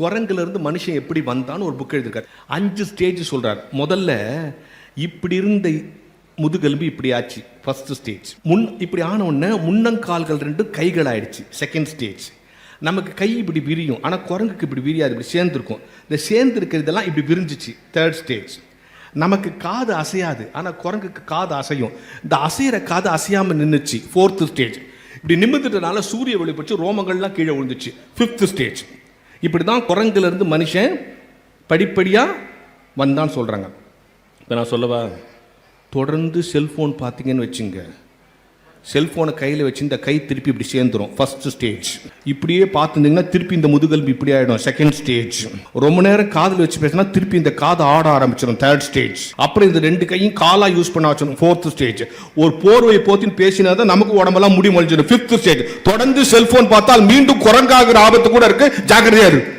குரங்குலேருந்து மனுஷன் எப்படி வந்தான்னு ஒரு புக் எழுதியிருக்காரு. அஞ்சு ஸ்டேஜ் சொல்கிறார் முதல்ல இப்படி இருந்த முதுகெலும்பு இப்படி ஆச்சு ஃபஸ்ட்டு ஸ்டேஜ் முன் இப்படி ஆன உடனே முன்னங்கால்கள் ரெண்டு கைகள் ஆயிடுச்சு செகண்ட் ஸ்டேஜ் நமக்கு கை இப்படி விரியும் ஆனால் குரங்குக்கு இப்படி விரியாது இப்படி சேர்ந்துருக்கும். இந்த சேர்ந்து இருக்கிறதெல்லாம் இப்படி விரிஞ்சிச்சு தேர்ட் ஸ்டேஜ் நமக்கு காது அசையாது ஆனால் குரங்குக்கு காது அசையும். இந்த அசையிற காது அசையாமல் நின்றுச்சு ஃபோர்த்து ஸ்டேஜ் இப்படி நிமிர்ந்துட்டனால சூரிய வெளிப்பட்டு ரோமங்கள்லாம் கீழே விழுந்துச்சு ஃபிஃப்த் ஸ்டேஜ் இப்படி தான் குரங்குலேருந்து மனுஷன் படிப்படியாக வந்தான்னு சொல்கிறாங்க இப்போ நான் சொல்லவா? தொடர்ந்து செல்ஃபோன் பார்த்தீங்கன்னு வச்சுங்க. செல்ஃபோனை கையில் வச்சு இந்த கை திருப்பி இப்படி சேர்ந்துரும். ஃபர்ஸ்ட் ஸ்டேஜ் இப்படியே பார்த்துருந்தீங்கன்னா திருப்பி இந்த முதுகெலும்பு இப்படி ஆகிடும் செகண்ட் ஸ்டேஜ் ரொம்ப நேரம் காதில் வச்சு பேசினா திருப்பி இந்த காது ஆட ஆரம்பிச்சிடும் தேர்ட் ஸ்டேஜ் அப்புறம் இந்த ரெண்டு கையும் காலாக யூஸ் பண்ண வச்சிடும் ஃபோர்த் ஸ்டேஜ் ஒரு போர்வையை போத்தின்னு பேசினா தான் நமக்கு உடம்பெல்லாம் முடி மொழிச்சிடும் ஃபிஃப்த் ஸ்டேஜ் தொடர்ந்து செல்ஃபோன் பார்த்தால் மீண்டும் குரங்காகிற ஆபத்து கூட இருக்கு. ஜாக்கிரதையாக இருக்கு